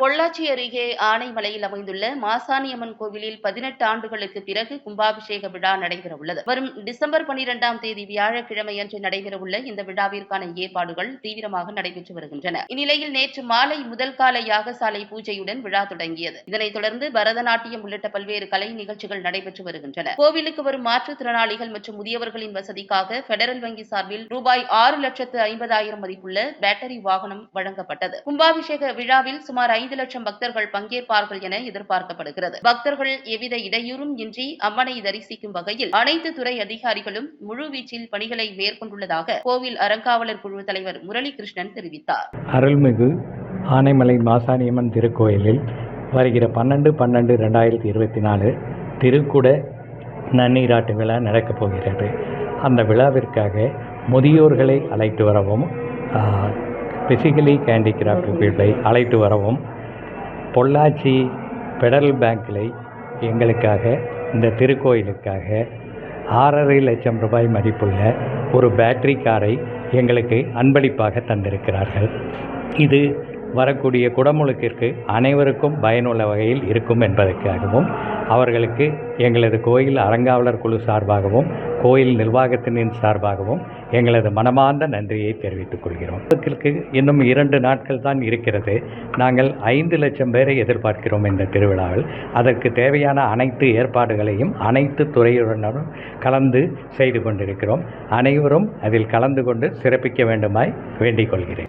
பொள்ளாச்சி அருகே ஆனைமலையில் அமைந்துள்ள மாசாணியம்மன் கோவிலில் பதினெட்டு ஆண்டுகளுக்கு பிறகு கும்பாபிஷேக விழா நடைபெறவுள்ளது. வரும் டிசம்பர் பனிரெண்டாம் தேதி வியாழக்கிழமை அன்று நடைபெறவுள்ள இந்த விழாவிற்கான ஏற்பாடுகள் தீவிரமாக நடைபெற்று வருகின்றன. இந்நிலையில் நேற்று மாலை முதல் கால யாகசாலை பூஜையுடன் விழா தொடங்கியது. இதனைத் தொடர்ந்து பரதநாட்டியம் உள்ளிட்ட பல்வேறு கலை நிகழ்ச்சிகள் நடைபெற்று வருகின்றன. கோவிலுக்கு வரும் மாற்றுத்திறனாளிகள் மற்றும் முதியவர்களின் வசதிக்காக பெடரல் வங்கி சார்பில் ரூபாய் ஆறு லட்சத்து ஐம்பதாயிரம் மதிப்புள்ள பேட்டரி வாகனம் வழங்கப்பட்டது. கும்பாபிஷேக விழாவில் சுமார் ஐந்து லட்சம் பக்தர்கள் பங்கேற்பார்கள் என எதிர்பார்க்கப்படுகிறது. பக்தர்கள் எவ்வித இடையூறும் இன்றி அம்மனை தரிசிக்கும் வகையில் அனைத்து துறை அதிகாரிகளும் முழுவீச்சில் பணிகளை மேற்கொண்டுள்ளதாக கோவில் அறங்காவலர் குழு தலைவர் முரளிகிருஷ்ணன் தெரிவித்தார். அருள்மிகு ஆனைமலை மாசாணியம்மன் திருக்கோயிலில் வருகிற பன்னெண்டு பன்னெண்டு ரெண்டாயிரத்தி இருபத்தி நாலு திருக்குட நன்னீராட்டு விழா நடக்கப் போகிறது. அந்த விழாவிற்காக முதியோர்களை அழைத்து வரவும் பிசிக்கலி ஹேண்டிகிராஃப்ட் பீப்புளை அழைத்து வரவும் பொள்ளாச்சி பெடரல் பேங்கில் எங்களுக்காக இந்த திருக்கோயிலுக்காக ஆறரை லட்சம் ரூபாய் மதிப்புள்ள ஒரு பேட்டரி காரை எங்களுக்கு அன்பளிப்பாக தந்திருக்கிறார்கள். இது வரக்கூடிய குடமுழுக்கிற்கு அனைவருக்கும் பயனுள்ள வகையில் இருக்கும் என்பதற்காகவும் அவர்களுக்கு எங்களது கோயில் அறங்காவலர் குழு சார்பாகவும் கோயில் நிர்வாகத்தினின் சார்பாகவும் எங்களது மனமார்ந்த நன்றியை தெரிவித்துக் கொள்கிறோம். இன்னும் இரண்டு நாட்கள் தான் இருக்கிறது. நாங்கள் ஐந்து லட்சம் பேரை எதிர்பார்க்கிறோம் இந்த திருவிழாவில். அதற்கு தேவையான அனைத்து ஏற்பாடுகளையும் அனைத்து துறையுடனும் கலந்து செய்து கொண்டிருக்கிறோம். அனைவரும் அதில் கலந்து கொண்டு சிறப்பிக்க வேண்டுமாய் வேண்டிக் கொள்கிறேன்.